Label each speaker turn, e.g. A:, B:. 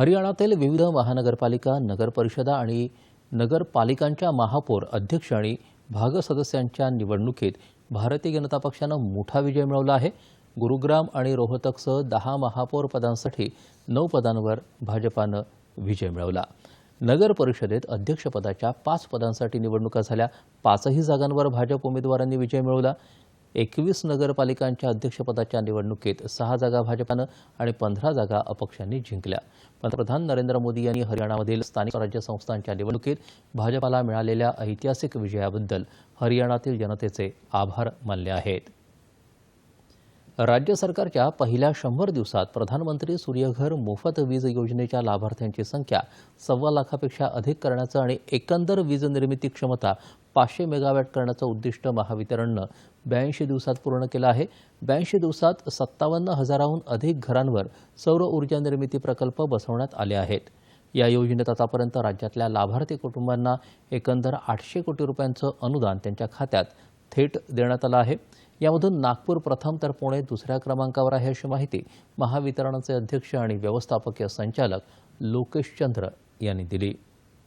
A: हरियाणातील विविध महानगरपालिका नगरपरिषदा आणि नगरपालिकांच्या महापौर अध्यक्ष आणि भागसदस्यांच्या निवडणुकीत भारतीय जनता पक्षानं मोठा विजय मिळवला आहे. गुरुग्राम आणि रोहतकसह दहा महापौर पदांसाठी नऊ पदांवर भाजपानं विजय मिळवला. नगर परिषदेत अध्यक्षपदाच्या पाच पदांसाठी निवडणुका झाल्या. पाचही जागांवर भाजप उमेदवारांनी विजय मिळवला. एकवीस नगरपालिकांच्या अध्यक्षपदाच्या निवडणुकीत सहा जागा भाजपानं आणि पंधरा जागा अपक्षांनी जिंकल्या. पंतप्रधान नरेंद्र मोदी यांनी हरियाणामधील स्थानिक स्वराज्य संस्थांच्या निवडणुकीत भाजपाला मिळालेल्या ऐतिहासिक विजयाबद्दल हरियाणातील जनतेचे आभार मानले आहेत. राज्य सरकारच्या पहिल्या शंभर दिवसात प्रधानमंत्री सूर्यघर मोफत वीज योजनेच्या लाभार्थ्यांची संख्या सव्वा लाखापेक्षा अधिक करण्याचं आणि एकंदर वीज निर्मिती क्षमता पाचशे मेगावॅट करण्याचं उद्दिष्ट महावितरणनं ब्याऐंशी दिवसात पूर्ण केलं आहे. ब्याऐंशी दिवसात सत्तावन्न हजाराहून अधिक घरांवर सौर ऊर्जा निर्मिती प्रकल्प बसवण्यात आले आहेत. या योजनेत आतापर्यंत राज्यातल्या लाभार्थी कुटुंबांना एकंदर आठशे कोटी रुपयांचं अनुदान त्यांच्या खात्यात थेट देण्यात आलं आहे. यामधून नागपूर प्रथम तर पुणे दुसऱ्या क्रमांकावर आहे अशी माहिती महावितरणाचे अध्यक्ष आणि व्यवस्थापकीय संचालक लोकेश चंद्र यांनी दिली.